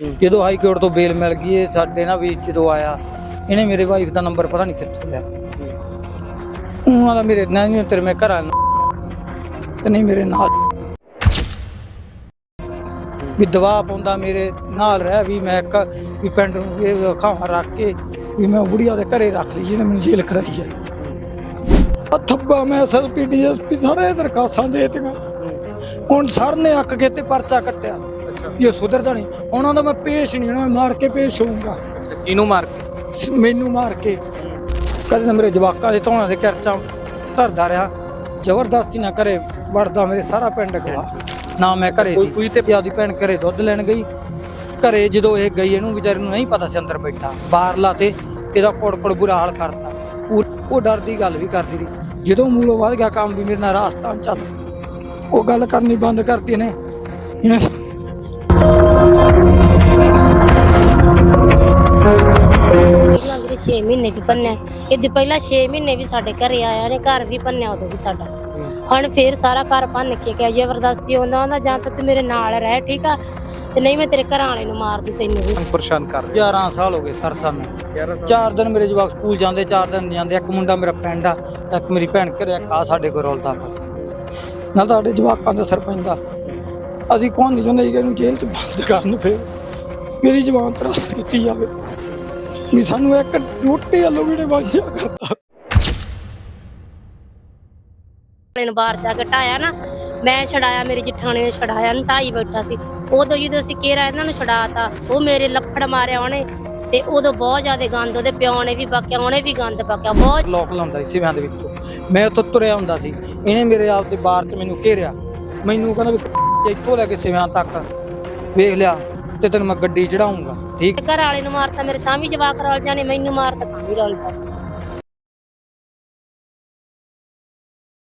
ਜਦੋਂ high court ਤੋਂ bail ਮਿਲ ਗਈ, ਇਹ ਸਾਡੇ ਨਾ ਵੀ ਜਦੋਂ ਆਇਆ, ਇਹਨੇ ਮੇਰੇ ਵਾਈਫ ਦਾ ਨੰਬਰ ਪਤਾ ਨਹੀਂ ਕਿੱਥੋਂ ਲਿਆ। ਉਹਨਾਂ ਦਾ ਮੇਰੇ ਨਾਲ ਨਹੀਂ, ਤੇਰੇ ਮੈਂ ਘਰਾਂ ਤੇ ਨਹੀਂ ਮੇਰੇ ਨਾਲ। ਵੀ ਦਵਾ ਪਾਉਂਦਾ ਮੇਰੇ ਨਾਲ ਰਹਿ, ਵੀ ਮੈਂ ਇੱਕ ਵੀ ਪਿੰਡ ਨੂੰ ਇਹ ਖਾਵਾਂ ਰੱਖ ਕੇ, ਵੀ ਮੈਂ ਬੁੜੀਆ ਦੇ ਘਰੇ ਰੱਖ ਲਈ, ਜਿਹਨੇ ਮੈਨੂੰ ਜੇਲ੍ਹ ਕਰਾਈ ਹੈ। ਆ ਥੱਬਾ ਮੈਂ ਐਸਐਸਪੀ ਡੀਐਸਪੀ ਸਾਰੇ ਦਰਖਾਸਤਾਂ ਦੇ ਦਿੱਤੀਆਂ। ਹੁਣ ਸਰ ਨੇ ਅੱਕ ਕੇ ਤੇ ਪਰਚਾ ਕੱਟਿਆ। ਜੇ ਸੁਧਰਦਾ ਨਹੀਂ ਉਹਨਾਂ ਦਾ ਮੈਂ ਪੇਸ਼ ਨਹੀਂ ਹੋਣਾ ਮੈਂ ਮਾਰ ਕੇ ਪੇਸ਼ ਹੋਊਂਗਾ। ਕਿਹਨੂੰ ਮਾਰ ਕੇ? ਸ- ਮੈਨੂੰ ਮਾਰ ਕੇ। ਕਦੇ ਨਾ ਮੇਰੇ ਜਵਾਕਾਂ ਦੇ ਧੌਣਾ ਦੇ ਕਰਚਾਂ ਧਰਦਾ ਰਿਹਾ। ਜ਼ਬਰਦਸਤੀ ਨਾ ਕਰੇ ਵੜਦਾ ਮੇਰੇ ਸਾਰਾ ਪਿੰਡ ਗਿਆ ਨਾ ਮੈਂ ਘਰੇ ਕੋਈ ਸੀ। ਕੋਈ ਤੇ ਆਦੀ ਭੈਣ ਘਰੇ ਦੁੱਧ ਲੈਣ ਗਈ ਘਰੇ ਜਦੋਂ ਇਹ ਗਈ ਇਹਨੂੰ ਵਿਚਾਰੇ ਨੂੰ ਨਹੀਂ ਪਤਾ ਸੀ ਅੰਦਰ ਬੈਠਾ। ਬਾਹਰ ਲਾ ਤੇ ਇਹਦਾ ਕੋੜ ਕੋੜ ਬੁਰਾ ਹਾਲ ਕਰਤਾ। ਉਹ- ਉਹ ਡਰ ਦੀ ਗੱਲ ਵੀ ਕਰਦੀ ਰਹੀ। ਜਦੋਂ ਮੂਲੋਂ ਵੱਧ ਗਿਆ ਕੰਮ ਵੀ ਮੇਰੇ ਨਾਲ ਰਾਸਤਾ ਚੱਲ। ਉਹ ਗੱਲ ਕਰਨੀ ਬੰਦ ਕਰਤੀ ਇਹਨੇ। ਇਹਨੇ 6 ਮਹੀਨੇ ਵੀ ਪੰਨਿਆ ਇਹਦੇ ਪਹਿਲਾਂ 6 ਮਹੀਨੇ ਵੀ ਸਾਡੇ ਘਰੇ ਆਇਆ ਨੇ ਘਰ ਵੀ ਪੰਨਿਆ ਉਦੋਂ ਵੀ ਸਾਡਾ। ਹੁਣ ਫੇਰ ਸਾਰਾ ਘਰ ਭੰਨ ਕੇ ਗਿਆ। ਜ਼ਬਰਦਸਤੀ ਆਉਂਦਾ ਆਉਂਦਾ ਜਾਂ ਤਾਂ ਤੂੰ ਮੇਰੇ ਨਾਲ ਰਹਿ ਠੀਕ ਆ? ਤੇ ਨਹੀਂ ਮੈਂ ਤੇਰੇ ਘਰ ਵਾਲੇ ਨੂੰ ਮਾਰ ਦੂ ਤੈਨੂੰ ਵੀ। ਪਰੇਸ਼ਾਨ ਕਰ 11 ਸਾਲ ਹੋ ਗਏ ਸਰ ਸਾਨੂੰ। ਚਾਰ ਦਿਨ ਮੇਰੇ ਜਵਾਕ ਸਕੂਲ ਜਾਂਦੇ ਚਾਰ ਦਿਨ ਨਹੀਂ ਜਾਂਦੇ। ਇੱਕ ਮੁੰਡਾ ਮੇਰਾ ਫਰੈਂਡ ਆ ਇੱਕ ਮੇਰੀ ਭੈਣ ਘਰੇ ਆ ਸਾਡੇ ਕੋਲ ਰੋਲਦਾ ਨਾਲ ਤੁਹਾਡੇ ਜਵਾਕਾਂ ਦਾ ਸਰ ਪੈਂਦਾ। ਅਸੀਂ ਕੌਣ ਨਹੀਂ ਚਾਹੁੰਦੇ ਇਹਨੂੰ ਜੇਲ੍ਹ 'ਚ ਬੰਦ ਕਰਨ ਫੇਰ। ਮੇਰੀ ਜਵਾਨ ਤਰਾਸ ਕੀਤੀ ਜਾਵੇ। ਵੀ ਸਾਨੂੰ ਇੱਕ ਰੋਟੀ ਵੱਲੋਂ ਵੀ ਨੇ ਵਾਂਝਾ ਕਰਤਾ ਨੂੰ ਬਾਹਰ ਜਾ ਕੇ ਢਾਇਆ ਨਾ ਮੈਂ ਛਡਾਇਆ ਮੇਰੀ ਜਠਾਣੀ ਨੇ ਛਡਾਇਆ ਨੂੰ ਢਾਈ ਬੈਠਾ ਸੀ। ਉਦੋਂ ਜਦੋਂ ਅਸੀਂ ਕਿਹਾ ਇਹਨਾਂ ਨੂੰ ਛਡਾਤਾ ਉਹ ਮੇਰੇ ਲੱਫੜ ਮਾਰਿਆ ਉਹਨੇ ਤੇ ਉਦੋਂ ਬਹੁਤ ਜ਼ਿਆਦਾ ਗੰਦ ਉਹਦੇ ਪਿਓ ਨੇ ਵੀ ਬਾਕਿਆ ਉਹਨੇ ਵੀ ਗੰਦ ਬਾਕਿਆ ਬਹੁਤ ਲੋਕ ਲਾਉਂਦਾ ਸੀ ਸਿਵਿਆਂ ਦੇ ਵਿੱਚੋਂ। ਮੈਂ ਉੱਥੋਂ ਤੁਰਿਆ ਹੁੰਦਾ ਸੀ। ਇਹਨੇ ਮੇਰੇ ਆਪ ਦੇ ਬਾਰ 'ਚ ਮੈਨੂੰ ਘੇਰਿਆ। ਮੈਨੂੰ ਕਹਿੰਦਾ ਵੀ ਇੱਥੋਂ ਲੈ ਕੇ ਸਿਵਿਆਂ ਤੱਕ। ਵੇਖ ਲਿਆ। ਤੇ ਤੈਨੂੰ ਮੈਂ ਗੱਡੀ ਚੜਾਉਂਗਾ ਠੀਕ? ਘਰ ਵਾਲੇ ਨੂੰ ਮਾਰਤਾ ਮੇਰੇ ਤਾਂ ਵੀ ਜਵਾਕ ਰਲ ਜਾਣੇ ਮੈਨੂੰ ਮਾਰਤਾ ਤਾਂ ਵੀ ਰਲ ਜਾਣੇ।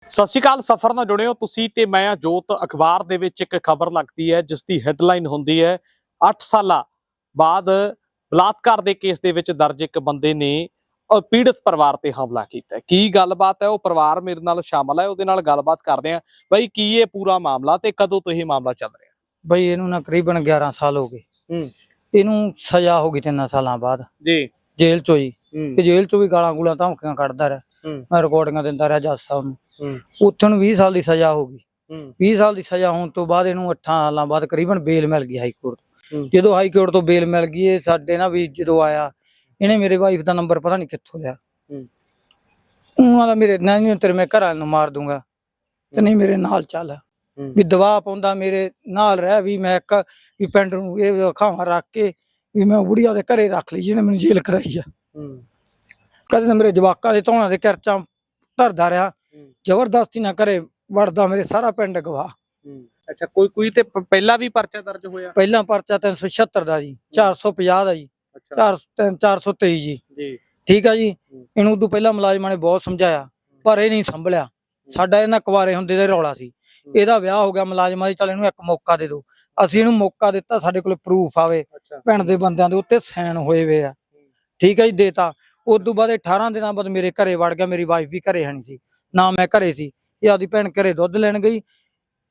ਸਤਿ ਸ਼੍ਰੀ ਅਕਾਲ ਸਫਰ ਨਾਲ ਜੁੜੇ ਹੋ ਤੁਸੀਂ ਤੇ ਮੈਂ ਆ ਜੋਤ। ਅਖਬਾਰ ਦੇ ਵਿੱਚ ਇੱਕ ਖਬਰ ਲੱਗਦੀ ਹੈ ਜਿਸ ਦੀ ਹੈਡਲਾਈਨ ਹੁੰਦੀ ਹੈ 8 ਸਾਲਾਂ ਬਾਅਦ ਬਲਾਤਕਾਰ ਦੇ ਕੇਸ ਦੇ ਵਿੱਚ ਦਰਜ ਇੱਕ ਬੰਦੇ ਨੇ ਪੀੜਤ ਪਰਿਵਾਰ ਤੇ ਹਮਲਾ ਕੀਤਾ। ਕੀ ਗੱਲਬਾਤ ਹੈ? ਉਹ ਪਰਿਵਾਰ ਮੇਰੇ ਨਾਲ ਸ਼ਾਮਲ ਹੈ ਉਹਦੇ ਨਾਲ ਗੱਲਬਾਤ ਕਰਦੇ ਆ ਬਈ ਕੀ ਇਹ ਪੂਰਾ ਮਾਮਲਾ ਤੇ ਕਦੋਂ ਤੋਂ ਇਹ ਮਾਮਲਾ ਚੱਲ ਰਿਹਾ? ਬਈ ਇਹਨੂੰ ਨਾ ਤਕਰੀਬਨ 11 ਸਾਲ ਹੋ ਗਏ। ਹੂੰ। ਇਹਨੂੰ ਸਜ਼ਾ ਹੋ ਗਈ ਤਿੰਨ ਸਾਲਾਂ ਬਾਅਦ। ਜੀ। ਜੇਲ੍ਹ ਚੋਂ ਹੀ। ਤੇ ਜੇਲ੍ਹ ਚੋਂ ਵੀ ਗਾਲਾਂ ਗੂਲਾਂ ਧਮਕੀਆਂ ਕੱਢਦਾ ਰਿਹਾ। ਮੈਂ ਰਿਕਾਰਡਿੰਗਾਂ ਦਿੰਦਾ ਰਿਹਾ ਜੱਜ ਸਾਹਿਬ ਨੂੰ ਉੱਥੇ ਨੂੰ 20 ਸਾਲ ਦੀ ਸਜ਼ਾ ਹੋ ਗਈ। ਹੂੰ। 20 ਸਾਲ ਦੀ ਸਜ਼ਾ ਹੋਣ ਤੋਂ ਬਾਅਦ ਇਹਨੂੰ 8 ਸਾਲਾਂ ਬਾਅਦ ਤਕਰੀਬਨ ਬੇਲ ਮਿਲ ਗਈ ਹਾਈ ਕੋਰਟ। ਜਦੋਂ ਹਾਈ ਕੋਰਟ ਤੋਂ ਬੇਲ ਮਿਲ ਗਈ ਇਹ ਸਾਡੇ ਨਾਲ ਵੀ ਜਦੋਂ ਆਇਆ ਇਹਨੇ ਮੇਰੇ ਵਾਈਫ ਦਾ ਨੰਬਰ ਪਤਾ ਨਹੀਂ ਕਿੱਥੋਂ ਲਿਆ। ਉਹਨਾਂ ਦਾ ਮੇਰੇ ਨਾਲ ਨਹੀਂ ਤੇਰੇ ਮੈਂ ਘਰ ਨੂੰ ਮਾਰ ਦੂੰਗਾ। ਤੇ ਨਹੀਂ ਮੇਰੇ ਨਾਲ ਚੱਲ। ਵੀ ਦਵਾ ਪਾਉਂਦਾ ਮੇਰੇ ਨਾਲ ਰਹਿ ਵੀ ਮੈਂ ਇੱਕ ਵੀ ਪਿੰਡ ਨੂੰ ਇਹ ਖਾਵਾਂ ਰੱਖ ਕੇ ਵੀ ਮੈਂ ਬੁੜੀਆ ਦੇ ਘਰੇ ਰੱਖ ਲਈ ਜਿਹਨੇ ਮੈਨੂੰ ਜੇਲ੍ਹ ਕਰਾਈ ਆ। ਕਦੇ ਨਾ ਮੇਰੇ ਜਵਾਕਾਂ ਦੇ ਧੌਣਾ ਦੇ ਕਰਚਾਂ ਧਰਦਾ ਰਿਹਾ। ਜ਼ਬਰਦਸਤੀ ਨਾ ਕਰੇ ਵੜਦਾ ਮੇਰੇ ਸਾਰਾ ਪਿੰਡ ਗਵਾ ਅੱਛਾ ਕੋਈ ਕੋਈ ਤੇ ਪਹਿਲਾਂ ਵੀ ਪਰਚਾ ਦਰਜ ਹੋਇਆ? ਪਹਿਲਾਂ ਪਰਚਾ 376 ਦਾ ਜੀ 450 ਦਾ ਜੀ ਅੱਛਾ। 4 423 ਜੀ। ਜੀ। ਠੀਕ ਆ ਜੀ। ਇਹਨੂੰ ਉਦੋਂ ਪਹਿਲਾਂ ਮੁਲਾਜ਼ਮਾਂ ਨੇ ਬਹੁਤ ਸਮਝਾਇਆ ਪਰ ਇਹ ਨਹੀਂ ਸੰਭਲਿਆ। ਸਾਡਾ ਇਹਨਾਂ ਕੁਵਾਰੇ ਹੁੰਦੇ ਦਾ ਰੌਲਾ ਸੀ। ਇਹਦਾ ਵਿਆਹ ਹੋ ਗਿਆ ਮੁਲਾਜ਼ਮਾਂ ਦੀ ਚੱਲ ਇਹਨੂੰ ਇੱਕ ਮੌਕਾ ਦੇ ਦਿਓ। ਅਸੀਂ ਇਹਨੂੰ ਮੌਕਾ ਦਿੱਤਾ ਸਾਡੇ ਕੋਲ ਪ੍ਰੂਫ ਆਵੇ ਪਿੰਡ ਦੇ ਬੰਦਿਆਂ ਦੇ ਉੱਤੇ ਸਾਈਨ ਹੋਏ ਵੇ ਆ। ਠੀਕ ਹੈ ਜੀ ਦੇਤਾ। ਉਸ ਤੋਂ ਬਾਅਦ ਇਹ 18 ਦਿਨਾਂ ਬਾਅਦ ਮੇਰੇ ਘਰੇ ਵੜ ਗਿਆ ਮੇਰੀ ਵਾਈਫ ਵੀ ਘਰੇ ਹਣੀ ਸੀ। ਨਾ ਮੈਂ ਘਰੇ ਸੀ। ਇਹ ਆਦੀ ਭੈਣ ਘਰੇ ਦੁੱਧ ਲੈਣ ਗਈ।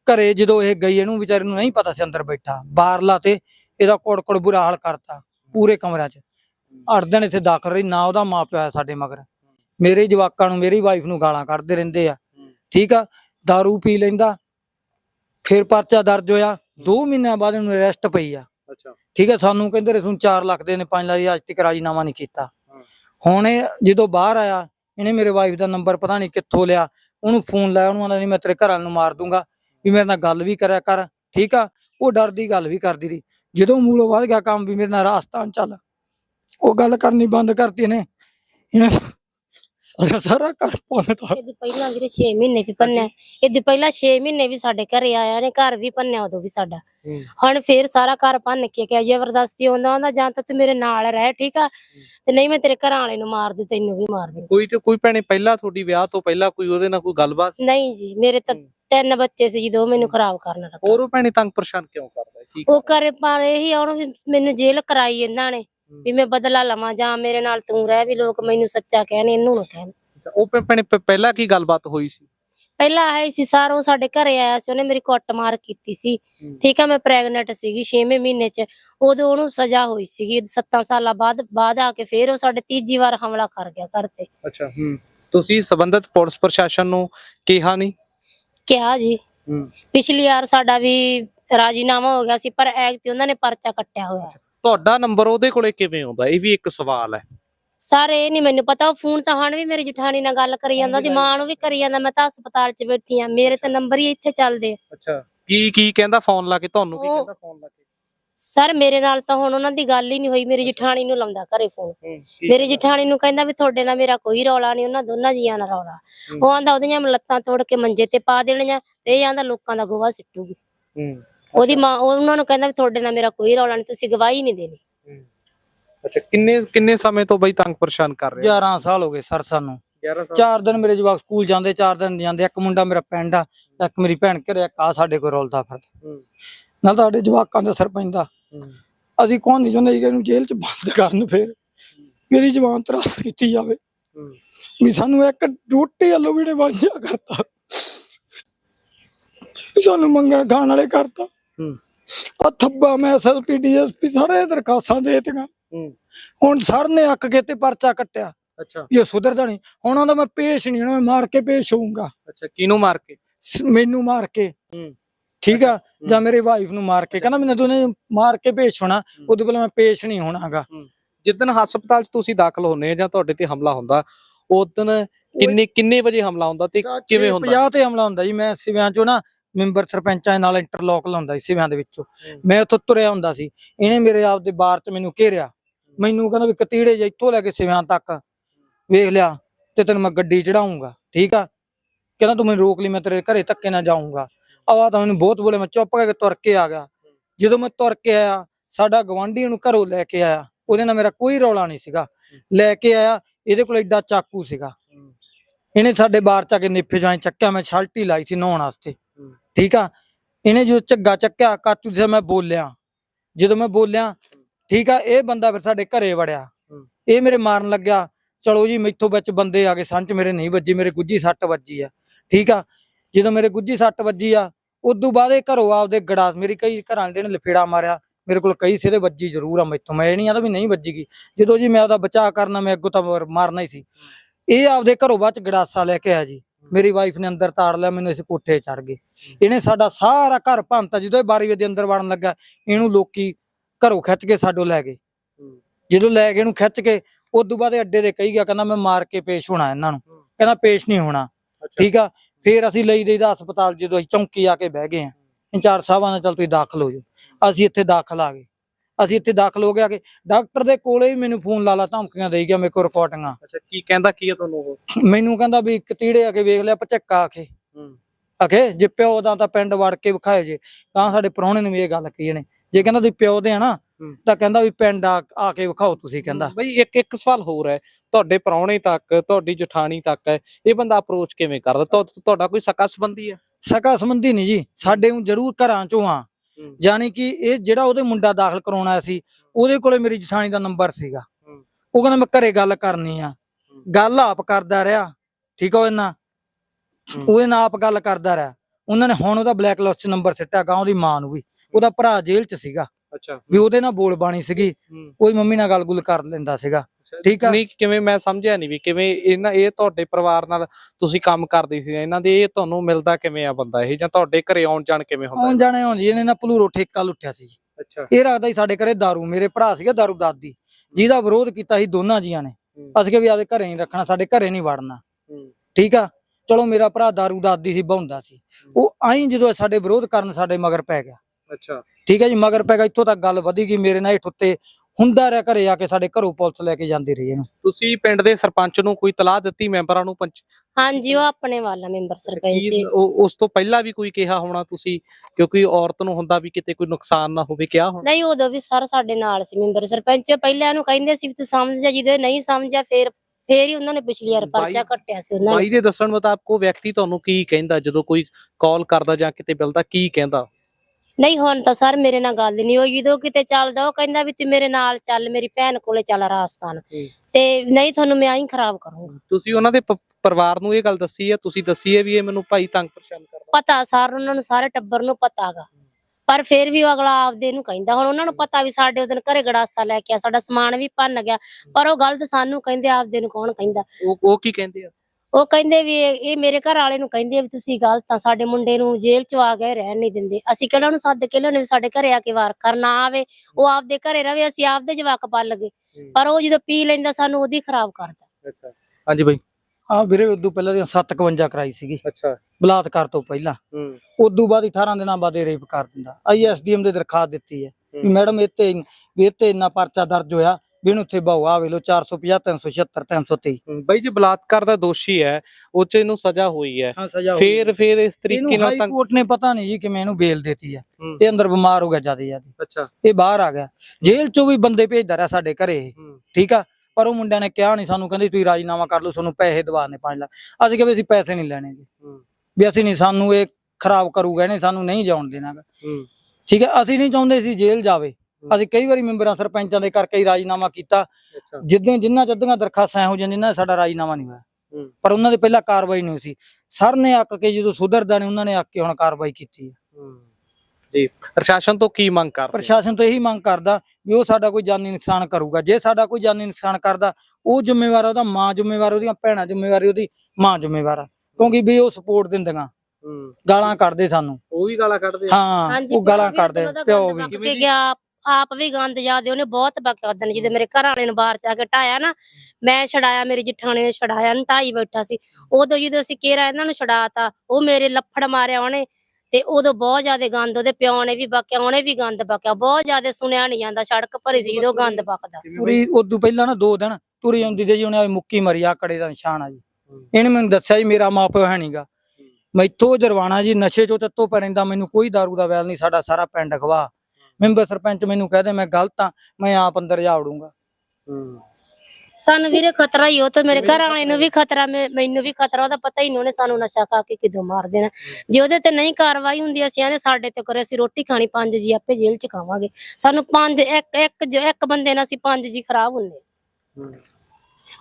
ਘਰੇ ਜਦੋਂ ਇਹ ਗਈ ਇਹਨੂੰ ਵਿਚਾਰੇ ਨੂੰ ਨਹੀਂ ਪਤਾ ਸੀ ਅੰਦਰ ਬੈਠਾ। ਬਾਹਰ ਲਾ ਤੇ ਇਹਦਾ ਕੋੜ ਕੋੜ ਬੁਰਾ ਹਾਲ ਕਰਤਾ ਪੂਰੇ ਕਮਰਿਆਂ 'ਚ। ਅੱਠ ਦਿਨ ਇੱਥੇ ਦਾਖਲ ਰਹੀ ਨਾ ਉਹਦਾ ਮਾਂ ਪਿਓ ਆਇਆ ਸਾਡੇ ਮਗਰ। ਮੇਰੇ ਜਵਾਕਾਂ ਨੂੰ ਮੇਰੀ ਵਾਈਫ ਨੂੰ ਗਾਲਾਂ ਕੱਢਦੇ ਰਹਿੰਦੇ ਆ। ਠੀਕ ਆ दारू ਪੀ ਲੈਂਦਾ ਫਿਰ ਪਰਚਾ ਦਰਜ ਹੋਇਆ। 2 ਮਹੀਨਿਆਂ ਬਾਅਦ ਇਹਨੂੰ ਅਰੈਸਟ ਪਈ ਆ। ਅੱਛਾ। ਠੀਕ ਹੈ ਸਾਨੂੰ ਕਹਿੰਦੇ ਤੁਹਾਨੂੰ 4 ਲੱਖ ਦੇ ਨੇ 5 ਲੱਖ ਦੀ ਅੱਜ ਤੱਕ ਰਾਜੀਨਾਮਾ ਨਹੀਂ ਕੀਤਾ। ਹੁਣ ਇਹ ਜਦੋਂ ਬਾਹਰ ਆਇਆ ਇਹਨੇ ਮੇਰੇ ਵਾਈਫ ਦਾ ਨੰਬਰ ਪਤਾ ਨਹੀਂ ਕਿੱਥੋਂ ਲਿਆ। ਉਹਨੂੰ ਫੋਨ ਲਾਇਆ ਉਹਨੂੰ ਆਂਦਾ ਨਹੀਂ ਮੈਂ ਤੇਰੇ ਘਰ ਵਾਲੇ ਨੂੰ ਮਾਰ ਦੂੰਗਾ ਵੀ ਮੇਰੇ ਨਾਲ ਗੱਲ ਵੀ ਕਰਿਆ ਕਰ। ਠੀਕ ਆ ਉਹ ਡਰ ਦੀ ਗੱਲ ਵੀ ਕਰਦੀ ਰਹੀ। ਜਦੋਂ ਮੂਲੋਂ ਵੱਧ ਗਿਆ ਕੰਮ ਵੀ ਮੇਰੇ ਨਾਲ ਰਾਸਤਾਨ ਚੱਲ। ਉਹ ਗੱਲ ਕਰਨੀ ਬੰਦ ਕਰਤੀ ਇਹਨੇ। ਇਹਨੇ ਸਾਰਾ ਸਾਰਾ ਘਰ ਪਾਉਣਦਾ ਇਹਦੇ ਪਹਿਲਾਂ ਵੀਰੇ 6 ਮਹੀਨੇ ਵੀ ਪੰਨਿਆ ਇਹਦੇ ਪਹਿਲਾਂ 6 ਮਹੀਨੇ ਵੀ ਸਾਡੇ ਘਰੇ ਆਇਆ ਨੇ ਘਰ ਵੀ ਪੰਨਿਆ ਉਦੋਂ ਵੀ ਸਾਡਾ। ਹੁਣ ਫੇਰ ਸਾਰਾ ਘਰ ਭੰਨ ਕੇ ਗਿਆ ਜ਼ਬਰਦਸਤੀ ਆਉਂਦਾ ਆਉਂਦਾ ਜਾਂ ਤਾਂ ਤੂੰ ਮੇਰੇ ਨਾਲ ਰਹਿ ਠੀਕ ਆ? ਤੇ ਨਹੀਂ ਮੈਂ ਤੇਰੇ ਘਰ ਵਾਲੇ ਨੂੰ ਮਾਰ ਦੂ ਤੈਨੂੰ ਵੀ ਮਾਰ ਦੂ ਕੋਈ ਤੇ ਕੋਈ ਭੈਣੇ ਪਹਿਲਾਂ ਤੁਹਾਡੀ ਵਿਆਹ ਤੋਂ ਪਹਿਲਾਂ ਕੋਈ ਉਹਦੇ ਨਾਲ ਕੋਈ ਗੱਲਬਾਤ ਸੀ? ਨਹੀਂ ਜੀ ਮੇਰੇ ਤਾਂ ਤਿੰਨ ਬੱਚੇ ਸੀ ਜਦੋਂ ਮੈਨੂੰ ਖਰਾਬ ਕਰਨ ਲੱਗਾ। ਹੋਰ ਉਹ ਭੈਣੇ ਤੰਗ ਪਰੇਸ਼ਾਨ ਕਿਉਂ ਕਰਦਾ ਹੈ? ਕੀ ਉਹ ਕਰੇ ਪਰ ਇਹੀ ਆ ਉਹਨੂੰ ਵੀ ਮੈਨੂੰ ਜੇਲ੍ਹ ਕਰਾਈ ਇਹਨਾਂ ਨੇ। ਵੀ ਮੈਂ ਬਦਲਾ ਲਵਾਂ ਜਾਂ ਮੇਰੇ ਨਾਲ ਤੂੰ ਰਹਿ ਵੀ ਲੋਕ ਮੈਨੂੰ ਸੱਚਾ ਕਹਿਣ ਇਹਨੂੰ ਨਾ ਕਹਿਣ। ਉਹ ਭੈਣੇ ਪਹਿਲਾਂ ਕੀ ਗੱਲਬਾਤ ਹੋਈ ਸੀ? ਪਹਿਲਾਂ ਆਇਆ ਸੀ ਸਰ ਉਹ ਸਾਡੇ ਘਰੇ ਆਇਆ ਸੀ ਉਹਨੇ ਮੇਰੀ ਕੁੱਟਮਾਰ ਕੀਤੀ ਸੀ। ਠੀਕ ਆ ਮੈਂ ਪ੍ਰੈਗਨੈਂਟ ਸੀਗੀ 6ਵੇਂ ਮਹੀਨੇ 'ਚ ਉਦੋਂ ਉਹਨੂੰ ਸਜ਼ਾ ਹੋਈ ਸੀਗੀ। 7 ਸਾਲਾਂ ਬਾਅਦ ਬਾਅਦ ਆ ਕੇ ਫੇਰ ਉਹ ਸਾਡੇ ਤੀਜੀ ਵਾਰ ਹਮਲਾ ਕਰ ਗਿਆ ਘਰ ਤੇ। ਅੱਛਾ ਹੂੰ। ਤੁਸੀਂ ਸੰਬੰਧਿਤ ਪੁਲਿਸ ਪ੍ਰਸ਼ਾਸਨ ਨੂੰ ਕਿਹਾ ਨਹੀਂ? ਕਿਹਾ ਜੀ। ਪਿਛਲੀ ਵਾਰ ਸਾਡਾ ਵੀ ਰਾਜੀਨਾਮਾ ਹੋ ਗਿਆ ਸੀ ਪਰ ਐਗ ਤੇ ਉਹਨਾਂ ਨੇ ਪਰਚਾ ਕੱਟਿਆ ਹੋਇਆ। ਤੁਹਾਡਾ ਨੰਬਰ ਉਹਦੇ ਕੋਲੇ ਕਿਵੇਂ ਆਉਂਦਾ? ਇਹ ਵੀ ਇੱਕ ਸਵਾਲ ਹੈ। ਸਰ ਇਹ ਨਹੀਂ ਮੈਨੂੰ ਪਤਾ ਉਹ ਫੋਨ ਤਾਂ ਹਣ ਵੀ ਮੇਰੀ ਜਠਾਣੀ ਨਾਲ ਗੱਲ ਕਰੀ ਜਾਂਦਾ ਦੀ ਮਾਂ ਨੂੰ ਵੀ ਕਰੀ ਜਾਂਦਾ ਮੈਂ ਤਾਂ ਹਸਪਤਾਲ 'ਚ ਬੈਠੀ ਆ ਮੇਰੇ ਤਾਂ ਨੰਬਰ ਹੀ ਇੱਥੇ ਚੱਲਦੇ ਆ। ਅੱਛਾ ਕੀ ਕੀ ਕਹਿੰਦਾ ਫੋਨ ਲਾ ਕੇ ਤੁਹਾਨੂੰ ਕੀ ਉਹ- ਕਹਿੰਦਾ ਫੋਨ ਲਾ ਕੇ? ਸਰ ਮੇਰੇ ਨਾਲ ਤਾਂ ਹੁਣ ਉਹਨਾਂ ਦੀ ਗੱਲ ਹੀ ਨਹੀਂ ਹੋਈ ਮੇਰੀ ਜਠਾਣੀ ਨੂੰ ਲਾਉਂਦਾ ਘਰੇ ਫੋਨ। ਹੂੰ ਮੇਰੀ ਜਠਾਣੀ ਨੂੰ ਕਹਿੰਦਾ ਵੀ ਤੁਹਾਡੇ ਨਾਲ ਮੇਰਾ ਕੋਈ ਰੌਲਾ ਨਹੀਂ ਉਹਨਾਂ ਦੋਨਾਂ ਜੀਆਂ ਨਾਲ ਰੌਲਾ। ਹੂੰ। ਉਹ ਆਂਦਾ ਉਹਦੀਆਂ ਲੱਤਾਂ ਤੋੜ ਕੇ ਮੰਜੇ ਤੇ ਪਾ ਦੇਣੀਆਂ ਤੇ ਇਹ ਆਂਦਾ ਲੋਕਾਂ ਦਾ ਗੋਹਾ ਸਿੱਟੂਗੀ। ਹੂੰ। ਉਹਦੀ ਮਾਂ ਉਹ ਉਹਨਾਂ ਨੂੰ ਕਹਿੰਦਾ ਵੀ ਤੁਹਾਡੇ ਨਾਲ ਮੇਰਾ ਕੋਈ ਰੌਲਾ ਨਹੀਂ ਤੁਸੀਂ ਗਵਾਹੀ ਨਹੀਂ ਦੇਣੀ। ਅੱਛਾ ਕਿੰਨੇ ਕਿੰਨੇ ਸਮੇਂ ਤੋਂ ਬਈ ਤੰਗ ਪਰੇਸ਼ਾਨ ਕਰ ਰਹੇ 11 ਸਾਲ ਹੋ ਗਏ ਸਰ ਸਾਨੂੰ। 11 ਸਾਲ। ਚਾਰ ਦਿਨ ਮੇਰੇ ਜਵਾਕ ਸਕੂਲ ਜਾਂਦੇ ਚਾਰ ਦਿਨ ਜਾਂਦੇ। ਇੱਕ ਮੁੰਡਾ ਮੇਰਾ ਪਿੰਡ ਆ ਇੱਕ ਮੇਰੀ ਭੈਣ ਘਰੇ ਆ ਸਾਡੇ ਕੋਲ ਰੋਲਦਾ ਫਿਰਦਾ। ਨਾਲ ਤੁਹਾਡੇ ਜਵਾਕਾਂ ਦਾ ਅਸਰ ਪੈਂਦਾ। ਅਸੀਂ ਕੌਣ ਨਹੀਂ ਚਾਹੁੰਦੇ ਕਿ ਇਹਨੂੰ ਜੇਲ੍ਹ 'ਚ ਬੰਦ ਕਰਨ ਫੇਰ। ਮੇਰੀ ਜ਼ਬਾਨ ਤਰਾਸ ਕੀਤੀ ਜਾਵੇ। ਵੀ ਸਾਨੂੰ ਇੱਕ ਰੋਟੀ ਵੱਲੋਂ ਵੀ ਨੇ ਵਾਂਝਾ ਕਰਤਾ। ਸਾਨੂੰ ਮੰਗਣ ਖਾਣ ਵਾਲੇ ਕਰਤਾ। ਹੂੰ। ਆ ਥੱਬਾ ਮੈਂ ਐਸਐਸਪੀ ਡੀਐਸਪੀ ਸਾਰੇ ਦਰਖਾਸਤਾਂ ਦੇ ਦਿੱਤੀਆਂ। ਹੁਣ ਸਰ ਨੇ ਅੱਕ ਕੇ ਤੇ ਪਰਚਾ ਕੱਟਿਆ। ਅੱਛਾ। ਇਹ ਸੁਧਰਦਾ ਨਹੀਂ ਹੁਣ ਉਹਦਾ ਮੈਂ ਪੇਸ਼ ਨਹੀਂ ਹੋਣਾ ਮੈਂ ਮਾਰ ਕੇ ਪੇਸ਼ ਹੋਊਂਗਾ। ਅੱਛਾ ਕਿਹਨੂੰ ਮਾਰ ਕੇ? ਮੈਨੂੰ ਮਾਰ ਕੇ। ਠੀਕ ਆ? ਜਾਂ ਮੇਰੇ ਵਾਈਫ ਨੂੰ ਮਾਰ ਕੇ। ਕਹਿੰਦਾ ਮੈਨੂੰ ਦੋਨੇ ਮਾਰ ਕੇ ਪੇਸ਼ ਹੋਣਾ ਉਹਦੇ ਕੋਲ ਮੈਂ ਪੇਸ਼ ਨਹੀਂ ਹੋਣਾਗਾ। ਜਿੱਦਣ ਹਸਪਤਾਲ 'ਚ ਤੁਸੀਂ ਦਾਖਲ ਹੁੰਨੇ ਜਾਂ ਤੁਹਾਡੇ ਤੇ ਹਮਲਾ ਹੁੰਦਾ ਉਦੋਂ ਕਿੰਨੇ ਕਿੰਨੇ ਵਜੇ ਹਮਲਾ ਹੁੰਦਾ ਤੇ ਕਿਵੇਂ ਹੁੰਦਾ? 50 ਤੇ ਹਮਲਾ ਹੁੰਦਾ ਜੀ ਮੈਂ ਸਿਵਿਆਂ ਚੋਂ ਨਾ ਮੈਂਬਰ ਸਰਪੰਚਾਂ ਦੇ ਨਾਲ ਇੰਟਰਲੌਕ ਲਾਉਂਦਾ ਸੀ ਸਿਵਿਆਂ ਦੇ ਵਿੱਚੋਂ। ਮੈਂ ਉੱਥੋਂ ਤੁਰਿਆ ਹੁੰਦਾ ਸੀ। ਇਹਨੇ ਮੇਰੇ ਆਪ ਦੇ ਬਾਰ ਚ ਮੈਨੂੰ ਘੇਰਿਆ। ਮੈਨੂੰ ਕਹਿੰਦਾ ਵੀ ਕਤੀੜੇ ਜੇ ਇੱਥੋਂ ਲੈ ਕੇ ਸਿਵਿਆਂ ਤੱਕ ਵੇਖ ਲਿਆ ਤੇ ਤੈਨੂੰ ਮੈਂ ਗੱਡੀ ਚੜਾਉਂਗਾ ਠੀਕ ਆ? ਕਹਿੰਦਾ ਤੂੰ ਮੈਨੂੰ ਰੋਕ ਲਈ ਮੈਂ ਤੇਰੇ ਘਰੇ ਧੱਕੇ ਨਾ ਜਾਊਂਗਾ। ਆਵਾ ਤਾਂ ਮੈਨੂੰ ਬਹੁਤ ਬੋਲੇ ਮੈਂ ਚੁੱਪ ਕਰਕੇ ਤੁਰ ਕੇ ਆ ਗਿਆ। ਜਦੋਂ ਮੈਂ ਤੁਰ ਕੇ ਆਇਆ ਸਾਡਾ ਗਵਾਂਢੀ ਉਹਨੂੰ ਘਰੋਂ ਲੈ ਕੇ ਆਇਆ। ਉਹਦੇ ਨਾਲ ਮੇਰਾ ਕੋਈ ਰੌਲਾ ਨਹੀਂ ਸੀਗਾ। ਲੈ ਕੇ ਆਇਆ ਇਹਦੇ ਕੋਲ ਐਡਾ ਚਾਕੂ ਸੀਗਾ। ਇਹਨੇ ਸਾਡੇ ਬਾਹਰ ਚ ਆ ਕੇ ਨਿੱਫੇ ਜਾਂ ਚੱਕਿਆ ਮੈਂ ਛਲਟੀ ਲਾਈ ਸੀ ਨਹਾਉਣ ਵਾਸਤੇ। ਠੀਕ ਆ? ਇਹਨੇ ਜੋ ਝੱਗਾ ਚੱਕਿਆ ਕਾਚੂ ਜਿਹਾ ਮੈਂ ਬੋਲਿਆ। ਜਦੋਂ ਮੈਂ ਬੋਲਿਆ ਠੀਕ ਆ ਇਹ ਬੰਦਾ ਫਿਰ ਸਾਡੇ ਘਰੇ ਵੜਿਆ। ਇਹ ਮੇਰੇ ਮਾਰਨ ਲੱਗਿਆ। ਚਲੋ ਜੀ ਮੈਥੋਂ ਵਿੱਚ ਬੰਦੇ ਆ ਗਏ ਸੰਚ ਮੇਰੇ ਨਹੀਂ ਵੱਜੀ ਮੇਰੇ ਗੁੱਜੀ ਸੱਟ ਵੱਜੀ ਆ। ਠੀਕ ਆ? ਜਦੋਂ ਮੇਰੇ ਗੁੱਜੀ ਸੱਟ ਵੱਜੀ ਆ ਉਦੋਂ ਬਾਅਦ ਇਹ ਘਰੋਂ ਆਪਦੇ ਗੜਾਸ ਮੇਰੀ ਕਈ ਘਰਾਂ ਦੇ ਨੇ ਲਫੇੜਾ ਮਾਰਿਆ। ਮੇਰੇ ਕੋਲ ਕਈ ਸਿਰੇ ਵੱਜੀ ਜ਼ਰੂਰ ਆ ਮੈਥੋਂ। ਮੈਂ ਇਹ ਨਹੀਂ ਆਦਾ ਵੀ ਨਹੀਂ ਵੱਜੀਗੀ ਜਦੋਂ ਜੀ ਮੈਂ ਉਹਦਾ ਬਚਾਅ ਕਰਨਾ ਮੈਂ ਅੱਗੋਂ ਤਾਂ ਮਾਰ- ਮਾਰਨਾ ਹੀ ਸੀ। ਇਹ ਆਪਦੇ ਘਰੋਂ ਬਾਅਦ ਚ ਗੜਾਸਾ ਲੈ ਕੇ ਆਇਆ ਜੀ। ਮੇਰੀ ਵਾਈਫ ਨੇ ਅੰਦਰ ਤਾੜ ਲਿਆ ਮੈਨੂੰ ਇਸ ਕੋਠੇ ਚੜ ਗਏ। ਇਹਨੇ ਸਾਡਾ ਸਾਰਾ ਘਰ ਭੰਨਤਾ ਜਦੋਂ ਇਹ ਬਾਰੀ ਦੇ ਅੰਦਰ ਵੜਨ ਲੱਗਾ ਇਹਨੂੰ ਲੋਕੀ ਘਰੋਂ ਖਿੱਚ ਕੇ ਸਾਡੋਂ ਲੈ ਗਏ। ਜਦੋਂ ਲੈ ਗਏ ਇਹਨੂੰ ਖਿੱਚ ਕੇ ਉਦੋਂ ਬਾਅਦ ਅੱਡੇ ਦੇ ਕਹੀ ਗਿਆ ਕਹਿੰਦਾ ਮੈਂ ਮਾਰ ਕੇ ਪੇਸ਼ ਹੋਣਾ ਇਹਨਾਂ ਨੂੰ। ਕਹਿੰਦਾ ਪੇਸ਼ ਨਹੀਂ ਹੋਣਾ। ਠੀਕ ਆ? ਫੇਰ ਅਸੀਂ ਲਈ ਦੇਈਦਾ ਹਸਪਤਾਲ ਜਦੋਂ ਅਸੀਂ ਚੌਂਕੀ ਆ ਕੇ ਬਹਿ ਗਏ ਆ। ਇੰਚਾਰਜ ਸਾਹਿਬਾਂ ਨੇ ਚਲ ਤੁਸੀਂ ਦਾਖਲ ਹੋ ਜਾਓ। ਅਸੀਂ ਇੱਥੇ ਦਾਖਲ ਆ ਗਏ। ਅਸੀਂ ਇੱਥੇ ਦਾਖਲ ਹੋ ਗਿਆ ਕਿ। ਡਾਕਟਰ ਦੇ ਕੋਲੇ ਵੀ ਮੈਨੂੰ ਫੋਨ ਲਾ ਲਾ ਧਮਕੀਆਂ ਦੇਈ ਗਿਆ ਮੇਰੇ ਕੋਲ ਰਿਕਾਰਡਿੰਗਾਂ ਅੱਛਾ ਕੀ ਕਹਿੰਦਾ ਕੀ ਆ ਤੁਹਾਨੂੰ ਉਹ? ਮੈਨੂੰ ਕਹਿੰਦਾ ਵੀ ਕਤੀੜੇ ਆ ਕੇ ਵੇਖ ਲਿਆ ਪਚੱਕਾ ਆਖੇ ਆਖੇ ਜੇ ਪਿਓ ਦਾ ਤਾਂ ਪਿੰਡ ਵੜ ਕੇ ਵਿਖਾਇਓ ਜੇ ਤਾਂ ਸਾਡੇ ਪ੍ਰਾਹੁਣੇ ਨੇ ਵੀ ਇਹ ਗੱਲ ਕਹੀ ਨੇ ਜੇ ਕਹਿੰਦਾ ਤੁਸੀਂ ਪਿਓ ਦੇ ਆ ਨਾ ਹੂੰ। ਤਾਂ ਕਹਿੰਦਾ ਵੀ ਪਿੰਡ ਆ ਆ ਕੇ ਵਿਖਾਓ ਤੁਸੀਂ ਕਹਿੰਦਾ। ਬਈ ਇੱਕ ਇੱਕ ਸਵਾਲ ਹੋਰ ਹੈ। ਤੁਹਾਡੇ ਪ੍ਰਾਹੁਣੇ ਤੱਕ ਤੁਹਾਡੀ ਜਠਾਣੀ ਤੱਕ ਹੈ ਇਹ ਬੰਦਾ ਅਪਰੋਚ ਕਿਵੇਂ ਕਰਦਾ? ਤੁਹਾ- ਤੁਹਾਡਾ ਕੋਈ ਸਕਾ ਸੰਬੰਧੀ ਹੈ? ਸਕਾ ਸੰਬੰਧੀ ਨਹੀਂ ਜੀ। ਸਾਡੇ ਨੂੰ ਜ਼ਰੂਰ ਘਰਾਂ ਚੋਂ ਆ। ਜਾਣੀ ਕਿ ਇਹ ਜਿਹੜਾ ਉਹਦੇ ਮੁੰਡਾ ਦਾਖਲ ਕਰਾਉਣਾ ਸੀ ਉਹਦੇ ਕੋਲੇ ਮੇਰੀ ਜਠਾਣੀ ਦਾ ਨੰਬਰ ਸੀਗਾ। ਉਹ ਕਹਿੰਦਾ ਮੈਂ ਘਰੇ ਗੱਲ ਕਰਨੀ ਆ। ਗੱਲ ਆਪ ਕਰਦਾ ਰਿਹਾ ਠੀਕ ਆ ਉਹ ਇਹਨਾਂ। ਉਹਦੇ ਨਾਲ ਆਪ ਗੱਲ ਕਰਦਾ ਰਿਹਾ। ਉਹਨਾਂ ਨੇ ਹੁਣ ਉਹਦਾ ਬਲੈਕ ਲਿਸਟ ਨੰਬਰ ਸਿੱਟਿਆ ਗਾ ਉਹਦੀ ਮਾਂ ਨੂੰ ਵੀ। ਉਹਦਾ ਭਰਾ ਜੇਲ੍ਹ 'ਚ ਸੀਗਾ। ਅੱਛਾ। ਵੀ ਉਹਦੇ ਨਾਲ ਬੋਲ ਬਾਣੀ ਸੀਗੀ ਕੋਈ ਮੰਮੀ ਨਾਲ ਗੱਲ-ਗੁਲ ਕਰ ਲੈਂਦਾ ਸੀਗਾ। ਠੀਕ ਆ। ਨਹੀਂ ਕਿਵੇਂ ਮੈਂ ਸਮਝਿਆ ਨਹੀਂ ਵੀ ਕਿਵੇਂ ਇਹਨਾਂ ਇਹ ਤੁਹਾਡੇ ਪਰਿਵਾਰ ਨਾਲ ਤੁਸੀਂ ਕੰਮ ਕਰਦੇ ਸੀ ਇਹਨਾਂ ਦੇ ਇਹ ਤੁਹਾਨੂੰ ਮਿਲਦਾ ਕਿਵੇਂ ਆ ਬੰਦਾ ਇਹ ਜਾਂ ਤੁਹਾਡੇ ਘਰੇ ਆਉਣ ਜਾਣ ਕਿਵੇਂ ਹੁੰਦਾ ਆਉਣ ਹੈ? ਜਾਣੇ ਹੁਣ ਜੀ ਇਹਨੇ ਨਾ ਭਲੂਰੋ ਠੇਕਾ ਲੁੱਟਿਆ ਸੀ ਜੀ ਅੱਛਾ ਇਹ ਰੱਖਦਾ ਸੀ ਸਾਡੇ ਘਰੇ दारू ਮੇਰੇ ਭਰਾ ਸੀਗਾ दारू ਦਾਦੀ ਜਿਹਦਾ ਵਿਰੋਧ ਕੀਤਾ ਸੀ ਦੋਨਾਂ ਜੀਆਂ ਨੇ ਹੂੰ। ਅਸੀਂ ਕਿ ਵੀ ਆਦੇ ਘਰੇ ਨਹੀਂ ਰੱਖਣਾ ਸਾਡੇ ਘਰੇ ਨਹੀਂ ਵੜਨਾ ਹੂੰ। ਠੀਕ ਆ ਚਲੋ ਮੇਰਾ ਭਰਾ दारू ਦਾਦੀ ਸੀ ਬਹੁੰਦਾ ਸੀ ਉਹ ਆਈ ਜਦੋਂ ਸਾਡੇ ਵਿਰੋਧ ਕਰਨ ਸਾਡੇ ਮਗਰ ਪੈ ਗਿਆ ਅੱਛਾ ਠੀਕ ਹੈ ਜੀ ਮਗਰ ਪੈ ਗਿਆ ਇੱਥੋਂ ਤੱਕ ਗੱਲ ਵਧੀ ਗਈ ਮੇਰੇ ਨਾਲ ਇਹ ਠੁੱਤੇ ਹੁੰਦਾ ਰਿਹਾ ਘਰੇ ਆ ਕੇ ਸਾਡੇ ਘਰੋਂ ਪੁਲਿਸ ਲੈ ਕੇ ਜਾਂਦੀ ਰਹੀ ਇਹਨੂੰ। ਤੁਸੀਂ ਪਿੰਡ ਦੇ ਸਰਪੰਚ ਨੂੰ ਕੋਈ ਤਲਾਹ ਦਿੱਤੀ ਮੈਂਬਰਾਂ ਨੂੰ ਪੰਚ ਹਾਂਜੀ ਉਹ ਆਪਣੇ ਵਾਲਾ ਮੈਂਬਰ ਸਰਪੰਚ ਕੀ ਜੀ। ਉਹ- ਉਸ ਤੋਂ ਪਹਿਲਾਂ ਵੀ ਕੋਈ ਕਿਹਾ ਹੋਣਾ ਤੁਸੀਂ? ਕਿਉਂਕਿ ਔਰਤ ਨੂੰ ਹੁੰਦਾ ਵੀ ਕਿਤੇ ਕੋਈ ਨੁਕਸਾਨ ਨਾ ਹੋਵੇ ਕਿਹਾ ਹੋਣਾ? ਨਹੀਂ ਉਦੋਂ ਵੀ ਸਰ ਸਾਡੇ ਨਾਲ ਸੀ ਮੈਂਬਰ ਸਰਪੰਚ। ਪਹਿਲਾਂ ਇਹਨੂੰ ਕਹਿੰਦੇ ਸੀ ਵੀ ਤੂੰ ਸਮਝ ਜਾ ਜਦੋਂ ਇਹ ਨਹੀਂ ਸਮਝਿਆ ਫੇਰ ਫੇਰ ਹੀ ਉਹਨਾਂ ਨੇ ਪਿਛਲੀ ਵਾਰ ਬਾਈ- ਪਰਚਾ ਕੱਟਿਆ ਸੀ ਉਹਨਾਂ ਨੇ। ਬਾਈ ਦੇ ਦੱਸਣ ਮੁਤਾਬਕ ਉਹ ਵਿਅਕਤੀ ਤੁਹਾਨੂੰ ਕੀ ਕਹਿੰਦਾ? ਜਦੋਂ ਕੋਈ ਕਾਲ ਕਰਦਾ ਜਾਂ ਕਿਤੇ ਮਿਲਦਾ ਕੀ ਕਹਿੰਦਾ? ਨਹੀਂ ਹੁਣ ਤਾਂ ਸਰ ਮੇਰੇ ਨਾਲ ਗੱਲ ਨਹੀਂ ਹੋਈ। ਜਦੋਂ ਕਿਤੇ ਚੱਲਦਾ ਉਹ ਕਹਿੰਦਾ ਵੀ ਤੂੰ ਮੇਰੇ ਨਾਲ ਚੱਲ ਮੇਰੀ ਭੈਣ ਕੋਲੇ ਚੱਲ ਰਾਜਸਥਾਨ। ਤੇ ਨਹੀਂ ਤੁਹਾਨੂੰ ਮੈਂ ਆਈ ਖਰਾਬ ਕਰੂੰਗਾ। ਤੁਸੀਂ ਉਹਨਾਂ ਦੇ ਪ- ਪਰਿਵਾਰ ਨੂੰ ਇਹ ਗੱਲ ਦੱਸੀ ਹੈ ਤੁਸੀਂ ਦੱਸੀ ਹੈ ਵੀ ਇਹ ਮੈਨੂੰ ਭਾਈ ਤੰਗ ਪਰੇਸ਼ਾਨ ਕਰਦਾ ਪਤਾ ਸਰ ਉਹਨਾਂ ਨੂੰ ਸਾਰੇ ਟੱਬਰ ਨੂੰ ਪਤਾਗਾ ਪਰ ਫਿਰ ਵੀ ਉਹ ਅਗਲਾ ਆਪਦੇ ਨੂੰ ਕਹਿੰਦਾ। ਹੁਣ ਉਹਨਾਂ ਨੂੰ ਪਤਾ ਵੀ ਸਾਡੇ ਉਹਦਨ ਘਰੇ ਗੜਾਸਾ ਲੈ ਕੇ ਆ ਸਾਡਾ ਸਮਾਨ ਵੀ ਭੰਨ ਗਿਆ। ਪਰ ਉਹ ਗਲਤ ਸਾਨੂੰ ਕਹਿੰਦੇ ਆਪਦੇ ਨੂੰ ਕੌਣ ਕਹਿੰਦਾ? ਉਹ ਉਹ ਕੀ ਕਹਿੰਦੇ ਆ? ਉਹ ਕਹਿੰਦੇ ਵੀ ਇਹ ਇਹ ਮੇਰੇ ਘਰ ਵਾਲੇ ਨੂੰ ਕਹਿੰਦੇ ਆ ਵੀ ਤੁਸੀਂ ਗਲਤ ਆ ਸਾਡੇ ਮੁੰਡੇ ਨੂੰ ਜੇਲ੍ਹ ਚ ਆ ਗਏ ਰਹਿਣ ਨਹੀਂ ਦਿੰਦੇ। ਅਸੀਂ ਕਿਹੜਾ ਨੂੰ ਸੱਦ ਕੇ ਲਿਆਉਣੇ ਵੀ ਸਾਡੇ ਘਰੇ ਆ ਕੇ ਵਾਰ ਕਰਨਾ ਆਵੇ ਉਹ ਆਪਦੇ ਘਰੇ ਰਵੇ ਅਸੀਂ ਆਪਦੇ ਜਵਾਕ ਪਲ ਗਏ ਪਰ ਉਹ ਜਦੋਂ ਪੀ ਲੈਂਦਾ ਸਾਨੂੰ ਉਹਦੀ ਖਰਾਬ ਕਰਦਾ। ਅੱਛਾ। ਹਾਂਜੀ ਭਾਈ ਆ ਵੀਰੇ ਉਦੋਂ ਪਹਿਲਾਂ ਦੀਆਂ 751 ਕਰਾਈ ਸੀਗੀ। ਅੱਛਾ। ਬਲਾਤਕਾਰ ਤੋਂ ਪਹਿਲਾਂ। ਹੂੰ। ਉਦੋਂ ਬਾਅਦ ਹੀ 18 ਦਿਨਾਂ ਬਾਅਦ ਇਹ ਰੇਪ ਕਰ ਦਿੰਦਾ। ਆਈਐਸਡੀਐਮ ਦੇ ਦਰਖਾਸਤ ਦਿੱਤੀ ਹੈ। ਵੀ। ਮੈਡਮ ਇਹ ਤੇ ਵੀ ਇਹ ਤੇ ਇੰਨਾ ਪਰਚਾ ਦਰਜ ਹੋਇਆ। ਇਹਨੂੰ ਉੱਥੇ ਬਾਹੂ ਆ ਵੇਲੋ 450 376 323 ਹੂੰ। ਬਾਈ ਜੇ ਬਲਾਤਕਾਰ ਦਾ ਦੋਸ਼ੀ ਹੈ ਉਹ ਚ ਇਹਨੂੰ ਸਜ਼ਾ ਹੋਈ ਹੈ। ਹਾਂ ਸਜ਼ਾ ਫੇਰ ਫੇਰ ਇਸ ਤਰੀਕੇ ਨਾਲ ਤੰਗ ਕੋਰਟ ਨੇ ਪਤਾ ਨਹੀਂ ਜੀ ਕਿਵੇਂ ਇਹਨੂੰ ਬੇਲ ਦਿੱਤੀ ਹੈ। ਇਹ ਅੰਦਰ ਬਿਮਾਰ ਹੋ ਗਿਆ ਜ਼ਿਆਦਾ ਜ਼ਿਆਦਾ। ਅੱਛਾ। ਇਹ ਬਾਹਰ ਆ ਗਿਆ। ਜੇਲ੍ਹ ਚੋਂ ਵੀ ਬੰਦੇ ਭੇਜਦਾ ਰਿਹਾ ਸਾਡੇ ਘਰੇ ਠੀਕ ਆ? ਪਰ ਉਹ ਮੁੰਡਿਆਂ ਨੇ ਕਿਹਾ ਨਹੀਂ ਸਾਨੂੰ ਕਹਿੰਦੇ ਤੁਸੀਂ ਰਾਜੀਨਾਮਾ ਕਰ ਲਓ ਤੁਹਾਨੂੰ ਪੈਸੇ ਦਵਾਣੇ 5 ਲੱਖ। ਅਸੀਂ ਕਿਹਾ ਵੀ ਅਸੀਂ ਪੈਸੇ ਨਹੀਂ ਲੈਣੇ ਜੀ। ਵੀ ਅਸੀਂ ਨਹੀਂ ਸਾਨੂੰ ਇਹ ਖਰਾਬ ਕਰੂਗਾ ਇਹਨੇ ਸਾਨੂੰ ਨਹੀਂ ਜਾਣ ਦੇਣਾ ਠੀਕ ਹੈ ਅਸੀਂ ਨਹੀਂ ਚਾਹੁੰਦੇ ਸੀ ਜੇਲ੍ਹ ਜਾਵੇ। ਅਸੀਂ ਕਈ ਵਾਰੀ ਮੈਂਬਰਾਂ ਸਰਪੰਚਾਂ ਦੇ ਕਰਕੇ ਹੀ ਰਾਜੀਨਾਮਾ ਕੀਤਾ। ਜਿੱਦਾਂ ਜਿੰਨਾ ਚੱਦੀਆਂ ਦਰਖਾਸਤਾਂ ਇਹੋ ਜਿਹੀਆਂ ਜਿੰਨਾ ਸਾਡਾ ਰਾਜੀਨਾਮਾ ਨਹੀਂ ਹੋਇਆ। ਪਰ ਉਹਨਾਂ ਦੇ ਪਹਿਲਾਂ ਕਾਰਵਾਈ ਨਹੀਂ ਹੋਈ ਸੀ। ਸਰ ਨੇ ਅੱਕ ਕੇ ਜਦੋਂ ਸੁਧਰਦਾ ਨੇ ਉਹਨਾਂ ਨੇ ਅੱਕ ਕੇ ਹੁਣ ਕਾਰਵਾਈ ਕੀਤੀ ਜੀ ਪ੍ਰਸ਼ਾਸਨ ਤੋਂ ਕੀ ਮੰਗ ਕਰ ਪ੍ਰਸ਼ਾਸਨ ਤੋਂ ਇਹੀ ਮੰਗ ਕਰਦਾ ਵੀ ਉਹ ਸਾਡਾ ਕੋਈ ਜਾਨੀ ਨੁਕਸਾਨ ਕਰੂਗਾ। ਜੇ ਸਾਡਾ ਕੋਈ ਜਾਨੀ ਨੁਕਸਾਨ ਕਰਦਾ ਉਹ ਜ਼ਿੰਮੇਵਾਰ ਉਹਦਾ ਮਾਂ ਜ਼ਿੰਮੇਵਾਰ ਉਹਦੀਆਂ ਭੈਣਾਂ ਜ਼ਿੰਮੇਵਾਰੀ ਉਹਦੀ ਮਾਂ ਜ਼ਿੰਮੇਵਾਰ ਆ। ਕਿਉਂਕਿ ਵੀ ਉਹ ਸਪੋਰਟ ਦਿੰਦੀਆਂ। ਗਾਲਾਂ ਕੱਢਦੇ ਸਾਨੂੰ। ਉਹ ਵੀ ਗਾਲਾਂ ਕੱਢਦੇ ਹਾਂ ਉਹ ਗਾਲਾਂ ਕੱਢਦੇ ਪਿਓ ਵੀ। ਕਿਵੇਂ? ਗਿਆ ਆਪ- ਵੀ ਗੰਦ ਜਾਦੇ ਉਹਨੇ ਬਹੁਤ ਬਕਿਆ ਉਦਣ ਜਦੋਂ ਮੇਰੇ ਘਰ ਵਾਲੇ ਨੂੰ ਬਾਹਰ ਚ ਆ ਕੇ ਢਾਇਆ ਨਾ ਮੈਂ ਛਡਾਇਆ ਮੇਰੀ ਜਠਾਣੀ ਨੇ ਛਡਾਇਆ ਨੂੰ ਢਾਈ ਬੈਠਾ ਸੀ। ਉਦੋਂ ਜਦੋਂ ਅਸੀਂ ਕੇਰਾ ਇਹਨਾਂ ਨੂੰ ਛਡਾਤਾ ਉਹ ਮੇਰੇ ਲੱਫੜ ਮਾਰਿਆ ਉਹਨੇ ਤੇ ਉਦੋਂ ਬਹੁਤ ਜ਼ਿਆਦਾ ਗੰਦ ਉਹਦੇ ਪਿਓ ਨੇ ਵੀ ਬਕਿਆ ਉਹਨੇ ਵੀ ਗੰਦ ਬਕਿਆ ਬਹੁਤ ਜ਼ਿਆਦਾ ਸੁਣਿਆ ਨਹੀਂ ਜਾਂਦਾ ਸੜਕ ਭਰੀ ਸੀ ਜਦੋਂ ਗੰਦ ਬਕਦਾ। ਪੂਰੀ ਉਦੋਂ ਪਹਿਲਾਂ ਨਾ ਦੋ ਦਿਨ ਤੁਰੀ ਆਉਂਦੀ ਤੇ ਜੀ ਉਹਨੇ ਮੁੱਕੀ ਮਰੀ ਆ ਕੜੇ ਦਾ ਨਿਸ਼ਾਨ ਆ ਜੀ। ਇਹਨੇ ਮੈਨੂੰ ਦੱਸਿਆ ਜੀ ਮੇਰਾ ਮਾਪਿਓ ਹੈ ਨਹੀਂਗਾ ਮੈਥੋਂ ਜਰਵਾਣਾ ਜੀ ਨਸ਼ੇ ਚੋਂ ਚੱਤੋ ਪਰਿੰਦਾ ਮੈਨੂੰ ਕੋਈ ਦਾਰੂ ਦਾ ਵੈਲ ਨਹੀਂ ਸਾਡਾ ਸਾਰਾ ਪਿੰਡ ਗਵਾ ਮੈਂਬਰ ਸਰਪੰਚ ਮੈਨੂੰ ਕਹਦੇ ਮੈਂ ਗਲਤ ਆ ਮੈਂ ਆਪ ਅੰਦਰ ਜਾ ਵੜੂੰਗਾ ਹੂੰ। ਸਾਨੂੰ ਵੀਰੇ ਖਤਰਾ ਹੀ ਉਹ ਤੇ ਮੇਰੇ ਘਰ ਵਾਲੇ ਨੂੰ ਵੀ ਖਤਰਾ ਮੈਂ- ਮੈਨੂੰ ਵੀ ਖਤਰਾ ਉਹਦਾ ਪਤਾ ਹੀ ਨਹੀਂ ਉਹਨੇ ਸਾਨੂੰ ਨਸ਼ਾ ਖਾ ਕੇ ਕਿਦੋਂ ਮਾਰ ਦੇਣਾ। ਜੇ ਉਹਦੇ ਤੇ ਨਹੀਂ ਕਾਰਵਾਈ ਹੁੰਦੀ ਅਸੀਂ ਆਨੇ ਸਾਡੇ ਤੇ ਕਰੇ ਅਸੀਂ ਰੋਟੀ ਖਾਣੀ ਪੰਜ ਜੀ ਆਪੇ ਜੇਲ੍ਹ ਚ ਖਾਵਾਂਗੇ। ਸਾਨੂੰ ਪੰਜ ਇੱਕ ਇੱਕ ਜੋ ਇੱਕ ਬੰਦੇ ਨਾਲ ਅਸੀਂ ਪੰਜ ਜੀ ਖਰਾਬ ਹੁੰਦੇ। ਹੂੰ।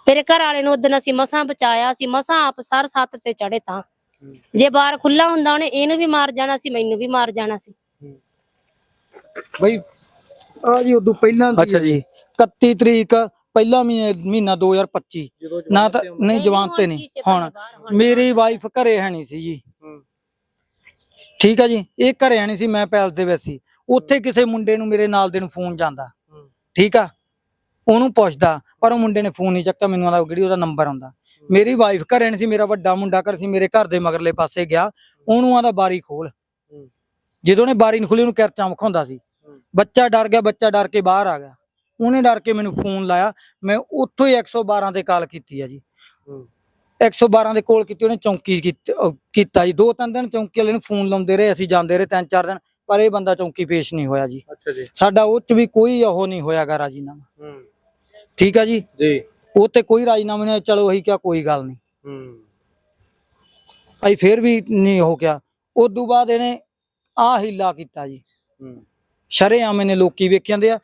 ਮੇਰੇ ਘਰ ਵਾਲੇ ਨੂੰ ਉਦੋਂ ਅਸੀਂ ਮਸਾਂ ਬਚਾਇਆ ਸੀ ਮਸਾਂ ਆਪ ਸਰ ਸੱਤ ਤੇ ਚੜੇ ਤਾਂ। ਜੇ ਬਾਹਰ ਖੁੱਲਾ ਹੁੰਦਾ ਉਹਨੇ ਇਹਨੂੰ ਵੀ ਮਾਰ ਜਾਣਾ ਸੀ ਮੈਨੂੰ ਵੀ ਮਾਰ ਜਾਣਾ ਸੀ। ਬਈ ਆ ਜੀ ਉਦੋਂ ਪਹਿਲਾਂ ਦੀ ਅੱਛਾ ਜੀ। 31 ਤਰੀਕ ਪਹਿਲਾ ਮਹੀਨਾ ਮਹੀਨਾ 2025 ਜਦੋਂ ਨਾ ਤਾਂ ਨਹੀਂ ਜਵਾਨ ਤੇ ਨਹੀਂ। ਹੁਣ ਮੇਰੀ ਵਾਈਫ ਘਰੇ ਹੈ ਨਹੀਂ ਸੀ ਜੀ। ਹੂੰ। ਠੀਕ ਆ ਜੀ? ਇਹ ਘਰੇ ਆਣੀ ਸੀ ਮੈਂ ਪੈਲਸ ਦੇ ਵਿੱਚ ਸੀ। ਉੱਥੇ ਕਿਸੇ ਮੁੰਡੇ ਨੂੰ ਮੇਰੇ ਨਾਲ ਦੇ ਨੂੰ ਫੋਨ ਜਾਂਦਾ। ਹੂੰ। ਠੀਕ ਆ? ਉਹਨੂੰ ਪੁੱਛਦਾ ਪਰ ਉਹ ਮੁੰਡੇ ਨੇ ਫੋਨ ਨਹੀਂ ਚੱਕਿਆ ਮੈਨੂੰ ਆਦਾ ਕਿਹੜੀ ਉਹਦਾ ਨੰਬਰ ਆਉਂਦਾ। ਮੇਰੀ ਵਾਈਫ ਘਰੇ ਨਹੀਂ ਸੀ ਮੇਰਾ ਵੱਡਾ ਮੁੰਡਾ ਘਰ ਸੀ ਮੇਰੇ ਘਰ ਦੇ ਮਗਰਲੇ ਪਾਸੇ ਗਿਆ। ਉਹਨੂੰ ਆਦਾ ਬਾਰੀ ਖੋਲ। ਹੂੰ। ਜਦੋਂ ਉਹਨੇ ਬਾਰੀ ਨੂੰ ਖੋਲੀ ਉਹਨੂੰ ਕਿਰਚਾਂ ਵਿਖਾਉਂਦਾ ਸੀ। ਹੂੰ। ਬੱਚਾ ਡਰ ਗਿਆ ਬੱਚਾ ਡਰ ਕੇ ਬਾਹਰ ਆ ਗਿਆ। ਉਹਨੇ ਡਰ ਕੇ ਮੈਨੂੰ ਫੋਨ ਲਾਇਆ। ਮੈਂ ਉੱਥੋਂ ਹੀ 112 ਤੇ ਕਾਲ ਕੀਤੀ ਆ ਜੀ। ਹੂੰ। 112 ਦੇ ਕੋਲ ਕੀਤੀ ਉਹਨੇ ਚੌਂਕੀ ਕੀਤੀ- ਜੀ। ਦੋ ਤਿੰਨ ਦਿਨ ਚੌਂਕੀ ਵਾਲੇ ਨੂੰ ਫੋਨ ਲਾਉਂਦੇ ਰਹੇ ਅਸੀਂ ਜਾਂਦੇ ਰਹੇ ਤਿੰਨ ਚਾਰ ਦਿਨ ਪਰ ਇਹ ਬੰਦਾ ਚੌਂਕੀ ਪੇਸ਼ ਨਹੀਂ ਹੋਇਆ ਜੀ। ਅੱਛਾ ਜੀ। ਸਾਡਾ ਉਹ ਚ ਵੀ ਕੋਈ ਉਹ ਨਹੀਂ ਹੋਇਆਗਾ ਰਾਜੀਨਾਮਾ। ਹੂੰ। ਠੀਕ ਆ ਜੀ? ਜੀ। ਉਹ ਤੇ ਕੋਈ ਰਾਜੀਨਾਮਾ ਨਹੀਂ ਚਲੋ ਅਸੀਂ ਕਿਹਾ ਕੋਈ ਗੱਲ ਨਹੀਂ। ਹੂੰ। ਅਸੀਂ ਫੇਰ ਵੀ ਨਹੀਂ ਹੋ ਗਿਆ ਉਦੋਂ ਬਾਅਦ ਇਹਨੇ ਆ ਹੀਲਾ ਕੀਤਾ ਜੀ। ਹੂੰ। ਸ਼ਰੇਆਮ ਇਹਨੇ ਲੋਕੀ ਵੇਖ ਜਾਂਦੇ ਆ।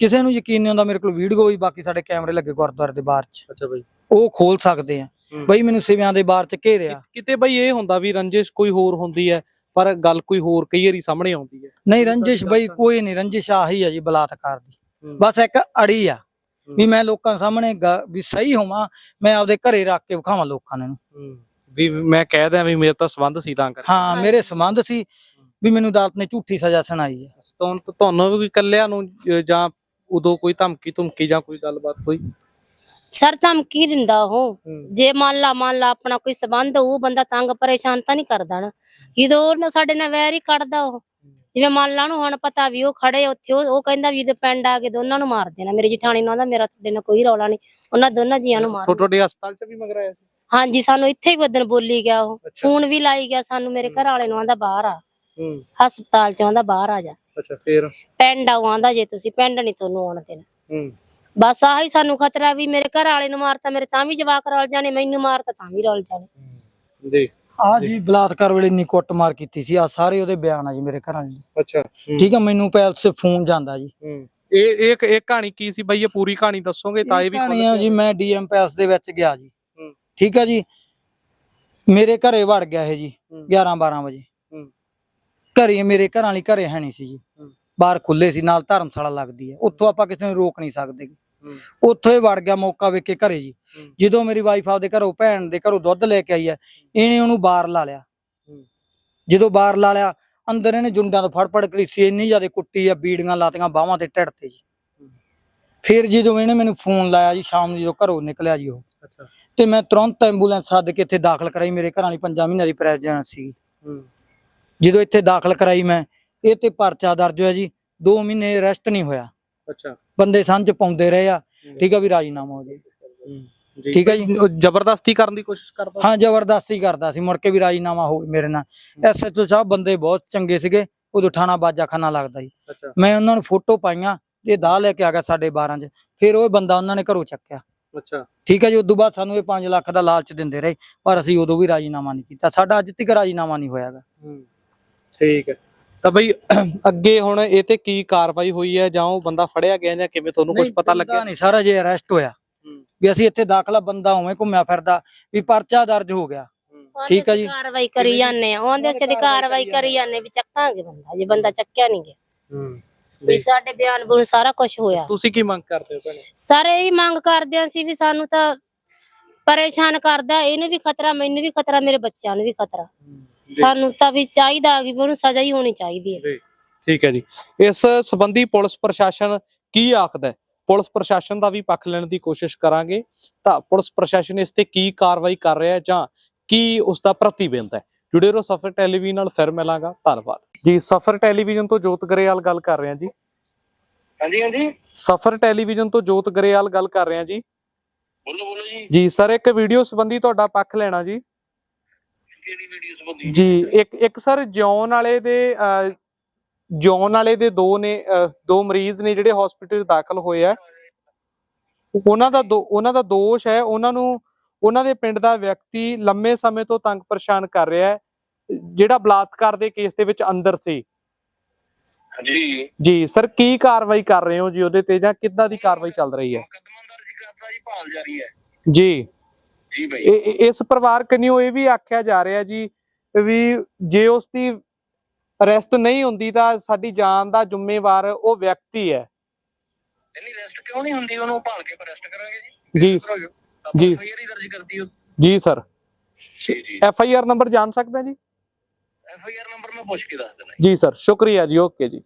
ਕਿਸੇ ਨੂੰ ਯਕੀਨ ਨਹੀਂ ਹੁੰਦਾ ਮੇਰੇ ਕੋਲ ਵੀਡੀਓ ਵੀ ਬਾਕੀ ਸਾਡੇ ਕੈਮਰੇ ਲੱਗੇ ਗੁਰਦੁਆਰੇ ਦੇ ਬਾਹਰ ਚ। ਅੱਛਾ ਬਾਈ। ਉਹ ਖੋਲ ਸਕਦੇ ਆ। ਬਈ ਮੈਨੂੰ ਸਿਵਿਆਂ ਦੇ ਬਾਹਰ ਚ ਘੇਰਿਆ। ਕਿਤੇ ਬਈ ਇਹ ਹੁੰਦਾ ਵੀ ਰੰਜਿਸ਼ ਕੋਈ ਹੋਰ ਹੁੰਦੀ ਹੈ ਪਰ ਗੱਲ ਕੋਈ ਹੋਰ ਕਈ ਵਾਰੀ ਸਾਹਮਣੇ ਆਉਂਦੀ ਹੈ। ਨਹੀਂ ਰੰਜਿਸ਼ ਬਈ ਕੋਈ ਨਹੀਂ ਰੰਜਿਸ਼ ਆਹੀ ਆ ਜੀ ਬਲਾਤਕਾਰ ਦੀ। ਬਸ ਇੱਕ ਅੜੀ ਆ ਵੀ ਮੈਂ ਲੋਕਾਂ ਸਾਹਮਣੇ ਵੀ ਸਹੀ ਹੋਵਾਂ ਮੈਂ ਆਪਦੇ ਘਰੇ ਰੱਖ ਕੇ ਵਿਖਾਵਾਂ ਲੋਕਾਂ ਨੂੰ। ਵੀ ਮੈਂ ਕਹਿ ਦਿਆਂ ਵੀ ਮੇਰੇ ਤਾਂ ਸੰਬੰਧ ਸੀ ਤਾਂ ਕਰਕੇ। ਹਾਂ ਮੇਰੇ ਸੰਬੰਧ ਸੀ ਵੀ ਮੈਨੂੰ ਅਦਾਲਤ ਨੇ ਝੂਠੀ ਸਜ਼ਾ ਸੁਣਾਈ ਹੈ। ਤੁਹਾਨੂੰ ਤੁਹਾਨੂੰ ਵੀ ਇਕੱਲਿਆਂ ਨੂੰ ਜ- ਜਾਂ ਉਦੋਂ ਕੋਈ ਧਮਕੀ ਧਮਕੀ ਜਾਂ ਕੋਈ ਗੱਲਬਾਤ ਹੋਈ? ਸਰ ਧਮਕੀ ਦਿੰਦਾ ਉਹ। ਹੂੰ। ਜੇ ਮੰਨ ਲਾ ਮੰਨ ਲਾ ਆਪਣਾ ਕੋਈ ਸਬੰਧ ਉਹ ਬੰਦਾ ਤੰਗ ਪਰੇਸ਼ਾਨ ਤਾਂ ਨਹੀਂ ਕਰਦਾ ਨਾ। ਜਦੋਂ ਉਹ ਸਾਡੇ ਨਾਲ ਵੈਰ ਹੀ ਕੱਢਦਾ ਉਹ। ਜਿਵੇਂ ਮੰਨ ਲਾ ਨੂੰ ਹੁਣ ਪਤਾ ਵੀ ਉਹ ਖੜੇ ਉੱਥੇ ਉਹ ਉਹ ਕਹਿੰਦਾ ਵੀ ਇਹਦੇ ਪਿੰਡ ਆ ਕੇ ਦੋਨਾਂ ਨੂੰ ਮਾਰ ਦੇਣਾ। ਮੇਰੀ ਜਠਾਣੀ ਨੂੰ ਆਂਦਾ ਮੇਰਾ ਤੁਹਾਡੇ ਨਾਲ ਕੋਈ ਰੌਲਾ ਨਹੀਂ। ਉਹਨਾਂ ਦੋਨਾਂ ਜੀਆਂ ਨੂੰ ਮਾਰ ਤੁਹਾਡੇ ਹਸਪਤਾਲ ਚ ਵੀ ਮਗਰਾਇਆ ਸੀ? ਹਾਂਜੀ ਸਾਨੂੰ ਇੱਥੇ ਹੀ ਬਦਨ ਬੋਲੀ ਗਿਆ ਉਹ। ਅੱਛਾ। ਫੋਨ ਵੀ ਲਾਈ ਗਿਆ ਸਾਨੂੰ ਮੇਰੇ ਘਰ ਵਾਲੇ ਨੂੰ ਆਂਦਾ ਬਾਹਰ ਆ। ਹੂੰ। ਹਸਪਤਾਲ ਚ ਆਂਦਾ ਬਾਹਰ ਆ ਜਾ। ਅੱਛਾ ਫੇਰ? ਪਿੰਡ ਆਉ ਆਂਦਾ ਜੇ ਤੁਸੀਂ ਪਿੰਡ ਨਹੀਂ ਤੁਹਾਨੂੰ ਆਉਣ ਦੇਣਾ। ਹੂੰ। ਬਸ ਆਹੀ ਸਾਨੂੰ ਖਤਰਾ ਵੀ ਮੇਰੇ ਘਰ ਵਾਲੇ ਨੂੰ ਮਾਰਤਾ ਮੇਰੇ ਤਾਂ ਵੀ ਜਵਾਕ ਰਲ ਜਾਣੇ ਮੈਨੂੰ ਮਾਰਤਾ ਤਾਂ ਵੀ ਰਲ ਜਾਣੇ। ਜੀ। ਆ ਜੀ ਬਲਾਤਕਾਰ ਵੇਲੇ ਇੰਨੀ ਕੁੱਟਮਾਰ ਕੀਤੀ ਸੀ ਆ ਸਾਰੇ ਉਹਦੇ ਬਿਆਨ ਆ ਜੀ ਮੇਰੇ ਘਰਾਂ ਦੇ। ਅੱਛਾ ਠੀਕ ਆ ਮੈਨੂੰ ਪੈਲਸ ਸੇ ਫੋਨ ਜਾਂਦਾ ਜੀ। ਇਹ ਇਹ ਇਹ ਕਹਾਣੀ ਕੀ ਸੀ ਬਾਈ ਇਹ ਪੂਰੀ ਕਹਾਣੀ ਦੱਸੋਗੇ ਤਾਂ ਇਹ ਵੀ ਕਹਾਣੀ ਆ ਜੀ ਮੈਂ ਡੀਐਮ ਪੈਲਸ ਦੇ ਵਿੱਚ ਗਿਆ ਜੀ। ਹੂੰ। ਠੀਕ ਆ ਜੀ ਮੇਰੇ ਘਰੇ ਵੜ ਗਿਆ ਇਹ ਜੀ ਹੂੰ। 11 12 ਵਜੇ। ਹੂੰ। ਘਰੇ ਮੇਰੇ ਘਰਾਂ ਵਾਲੀ ਘਰੇ ਹੈ ਨਹੀਂ ਸੀ ਜੀ। ਬਾਹਰ ਖੁੱਲੇ ਸੀ ਨਾਲ ਧਰਮਸ਼ਾਲਾ ਲੱਗਦੀ ਹੈ। ਉੱਥੋਂ ਆਪਾਂ ਕਿਸੇ ਨੂੰ ਰੋਕ ਨਹੀਂ ਸਕਦੇ। ਉੱਥੋਂ ਹੀ ਵੜ ਗਿਆ ਮੌਕਾ ਵੇਖ ਕੇ ਘਰੇ ਜੀ। ਜਦੋਂ ਮੇਰੀ ਵਾਈਫ ਆਪਦੇ ਘਰੋਂ ਭੈਣ ਦੇ ਘਰੋਂ ਦੁੱਧ ਲੈ ਕੇ ਆਈ ਹੈ ਇਹਨੇ ਉਹਨੂੰ ਬਾਹਰ ਲਾ ਲਿਆ। ਜਦੋਂ ਬਾਹਰ ਲਾ ਲਿਆ ਅੰਦਰ ਇਹਨੇ ਜੁੰਡਾਂ ਤੋਂ ਫੜ ਫੜ ਕਲੀਸੀ ਇੰਨੀ ਜ਼ਿਆਦਾ ਕੁੱਟੀ ਆ ਬੀੜੀਆਂ ਲਾਤੀਆਂ ਬਾਹਾਂ ਤੇ ਢਿੱਡ ਤੇ ਜੀ। ਫਿਰ ਜਦੋਂ ਇਹਨੇ ਮੈਨੂੰ ਫੋਨ ਲਾਇਆ ਜੀ ਸ਼ਾਮ ਨੂੰ ਜਦੋਂ ਘਰੋਂ ਨਿਕਲਿਆ ਜੀ ਉਹ। ਤੇ ਮੈਂ ਤੁਰੰਤ ਐਂਬੂਲੈਂਸ ਸੱਦ ਕੇ ਇੱਥੇ ਦਾਖਲ ਕਰਾਈ ਮੇਰੇ ਘਰਾਂ ਵਾਲੀ 5 ਮਹੀਨਿਆਂ ਦੀ ਪ੍ਰੈਜ਼ੀਡੈਂਟ ਸੀ ਜਦੋਂ ਇੱਥੇ ਦਾਖਲ ਕਰਾਈ ਮੈਂ ਇਹ ਤੇ ਪਰਚਾ ਦਰਜ ਹੋਇਆ ਜੀ 2 ਮਹੀਨੇ ਅਰੈਸਟ ਨਹੀਂ ਹੋਇਆ। ਅੱਛਾ। ਬੰਦੇ ਸੰਜ ਪਾਉਂਦੇ ਰਹੇ ਆ ਠੀਕ ਆ ਵੀ ਰਾਜੀਨਾਮਾ ਹੋ ਜੇ। ਠੀਕ ਹੈ ਜੀ। ਜ਼ਬਰਦਸਤੀ ਕਰਨ ਦੀ ਕੋਸ਼ਿਸ਼ ਕਰਦਾ? ਹਾਂ ਜ਼ਬਰਦਸਤੀ ਕਰਦਾ ਸੀ ਮੁੜ ਕੇ ਵੀ ਰਾਜੀਨਾਮਾ ਹੋ ਗਿਆ ਮੇਰੇ ਨਾਲ। ਐਸਐਚਓ ਸਾਹਿਬ ਬੰਦੇ ਬਹੁਤ ਚੰਗੇ ਸੀਗੇ ਉਦੋਂ ਥਾਣਾ ਬਾਜਾਖਾਨਾ ਲੱਗਦਾ ਅੱਛਾ। ਮੈਂ ਉਹਨਾਂ ਨੂੰ ਫੋਟੋ ਪਾਈਆਂ ਇਹ ਦਾਹ ਲੈ ਕੇ ਆ ਗਿਆ ਸਾਡੇ 12 ਚ। ਫਿਰ ਉਹ ਬੰਦਾ ਉਹਨਾਂ ਨੇ ਘਰੋਂ ਚੱਕਿਆ। ਅੱਛਾ। ਠੀਕ ਹੈ ਜੀ ਉਦੋਂ ਬਾਅਦ ਸਾਨੂੰ ਇਹ 5 ਲੱਖ ਦਾ ਲਾਲਚ ਦਿੰਦੇ ਰਹੇ ਪਰ ਅਸੀਂ ਉਦੋਂ ਵੀ ਰਾਜੀਨਾਮਾ ਨਹੀਂ ਕੀਤਾ। ਸਾਡਾ ਅੱਜ ਤੱਕ ਰਾਜੀਨਾਮਾ ਨਹੀਂ ਹੋਇਆਗਾ। ਠੀਕ ਹੈ। ਤਾਂ ਬਈ ਅੱਗੇ ਹੁਣ ਇਹ ਤੇ ਕੀ ਕਾਰਵਾਈ ਹੋਈ ਹੈ? ਜਾਂ ਉਹ ਬੰਦਾ ਫੜਿਆ ਗਿਆ ਜਾਂ ਕਿਵੇਂ? ਤੁਹਾਨੂੰ ਕੁਝ ਪਤਾ ਲੱਗਿਆ? ਨਹੀਂ ਸਾਰਾ ਜੇ ਅਰੈਸਟ ਹੋਇਆ। ਹੂੰ। ਵੀ ਅਸੀਂ ਇੱਥੇ ਦਾਖਲਾ ਬੰਦਾ ਹੋਵੇਂ ਘੁੰਮਿਆ ਫਿਰਦਾ ਵੀ ਪਰਚਾ ਦਰਜ ਹੋ ਗਿਆ। ਠੀਕ ਆ ਜੀ। ਕਾਰਵਾਈ ਕਰੀ ਜਾਂਦੇ ਆ। ਉਹਦੇ ਸੇ ਦੀ ਕਾਰਵਾਈ ਕਰੀ ਜਾਂਦੇ ਵੀ ਚੱਕਾਂਗੇ ਬੰਦਾ। ਜੇ ਬੰਦਾ ਚੱਕਿਆ ਨਹੀਂ ਗਿਆ। ਵੀ ਸਾਡੇ ਬਿਆਨ ਬੁਨ ਸਾਰਾ ਕੁਝ ਹੋਇਆ। ਤੁਸੀਂ ਕੀ ਮੰਗ ਕਰਦੇ ਹੋ ਭੈਣੇ? ਸਾਰੇ ਹੀ ਮੰਗ ਕਰਦੇ ਸੀ ਵੀ ਸਾਨੂੰ ਤਾਂ ਪਰੇਸ਼ਾਨ ਕਰਦਾ। ਇਹਨੂੰ ਵੀ ਖਤਰਾ ਮੈਨੂੰ ਵੀ ਖਤਰਾ ਮੇਰੇ ਬੱਚਿਆਂ ਨੂੰ ਵੀ ਖਤਰਾ। ਸਾਨੂੰ ਤਾਂ ਵੀ ਚਾਹੀਦਾ ਕਿ ਵੀ ਉਹਨੂੰ ਸਜ਼ਾ ਹੀ ਹੋਣੀ ਚਾਹੀਦੀ ਹੈ। ਠੀਕ ਹੈ ਜੀ। ਇਸ ਸੰਬੰਧੀ ਪੁਲਿਸ ਪ੍ਰਸ਼ਾਸਨ ਕੀ ਆਖਦਾ ਹੈ? ਪੁਲਿਸ ਪ੍ਰਸ਼ਾਸਨ ਦਾ ਵੀ ਪੱਖ ਲੈਣ ਦੀ ਕੋਸ਼ਿਸ਼ ਕਰਾਂਗੇ। ਤਾਂ ਪੁਲਿਸ ਪ੍ਰਸ਼ਾਸਨ ਇਸ ਤੇ ਕੀ ਕਾਰਵਾਈ ਕਰ ਰਿਹਾ ਹੈ ਜਾਂ ਕੀ ਉਸ ਦਾ ਪ੍ਰਤੀਬਿੰਬ ਹੈ? ਜੁੜੇ ਰਹੋ ਸਫਰ ਟੈਲੀਵਿਜ਼ਨ ਨਾਲ ਫਿਰ ਮਿਲਾਂਗਾ। ਧੰਨਵਾਦ। ਜੀ ਸਫਰ ਟੈਲੀਵਿਜ਼ਨ ਤੋਂ ਜੋਤ ਗਰੇਵਾਲ ਗੱਲ ਕਰ ਰਹੇ ਹਾਂ ਜੀ। ਹਾਂਜੀ ਹਾਂਜੀ। ਸਫਰ ਟੈਲੀਵਿਜ਼ਨ ਤੋਂ ਜੋਤ ਗਰੇਵਾਲ ਗੱਲ ਕਰ ਰਹੇ ਹਾਂ ਜੀ। ਬੋਲੋ ਬੋਲੋ ਜੀ। ਜੀ ਸਰ ਇੱਕ ਵੀਡੀਓ ਸੰਬੰਧੀ ਤੁਹਾਡਾ ਪੱਖ ਲੈਣਾ ਜੀ। ਕਿਹੜੀ ਵੀਡੀਓ ਸੰਬੰਧੀ ਜੀ ਇੱਕ ਇੱਕ ਸਰ ਜੌਨ ਵਾਲੇ ਦੇ ਜੌਨ ਵਾਲੇ ਦੇ ਦੋ ਨੇ ਦੋ ਮਰੀਜ਼ ਨੇ ਜਿਹੜੇ ਹਸਪੀਟਲ ਦਾਖਲ ਹੋਏ ਆ। ਉਹਨਾਂ ਦਾ ਉਹਨਾਂ ਦਾ ਦੋਸ਼ ਹੈ ਉਹਨਾਂ ਨੂੰ ਉਹਨਾਂ ਦੇ ਪਿੰਡ ਦਾ ਵਿਅਕਤੀ ਲੰਮੇ ਸਮੇਂ ਤੋਂ ਤੰਗ ਪਰੇਸ਼ਾਨ ਕਰ ਰਿਹਾ ਹੈ ਜਿਹੜਾ ਬਲਾਤਕਾਰ ਦੇ ਕੇਸ ਦੇ ਵਿੱਚ ਅੰਦਰ ਸੀ। ਹਾਂਜੀ। ਜੀ ਸਰ ਕੀ ਕਾਰਵਾਈ ਕਰ ਰਹੇ ਹੋ ਜੀ ਉਹਦੇ ਤੇ ਜਾਂ ਕਿੱਦਾਂ ਦੀ ਕਾਰਵਾਈ ਚੱਲ ਰਹੀ ਹੈ? ਮੁਕੱਦਮਾ ਦਰਜ ਕਰਤਾ ਜੀ ਭਾਲ ਜਾਰੀ ਹੈ। ਜੀ। ਜੀ ਇਹ- ਇਸ ਪਰਿਵਾਰ ਕਨਿਓ ਇਹ ਵੀ ਆਖਿਆ ਜਾ ਰਿਹਾ ਜੀ ਵੀ ਜੇ ਉਸ ਦੀ ਅਰੈਸਟ ਨਹੀਂ ਹੁੰਦੀ ਤਾਂ ਸਾਡੀ ਜਾਨ ਦਾ ਜ਼ਿੰਮੇਵਾਰ ਉਹ ਵਿਅਕਤੀ ਹੈ। ਇੰਨੀ ਰੈਸਟ ਕਿਉਂ ਨਹੀਂ ਹੁੰਦੀ? ਉਹਨੂੰ ਭਾਲ ਕੇ ਅਰੈਸਟ ਕਰਾਂਗੇ ਜੀ। ਜੀ। ਜੀ। ਦਰਜ ਕਰਦੀ sir. F I R number ਜਾਣ ਸਕਦਾ ਜੀ? ਐਫ ਆਈ ਆਰ ਨੰਬਰ ਮੈਂ ਪੁੱਛ ਕੇ ਦੱਸ ਦੇਣਾ ਜੀ ਸਰ। ਸ਼ੁਕਰੀਆ ਜੀ। ਓਕੇ ਜੀ।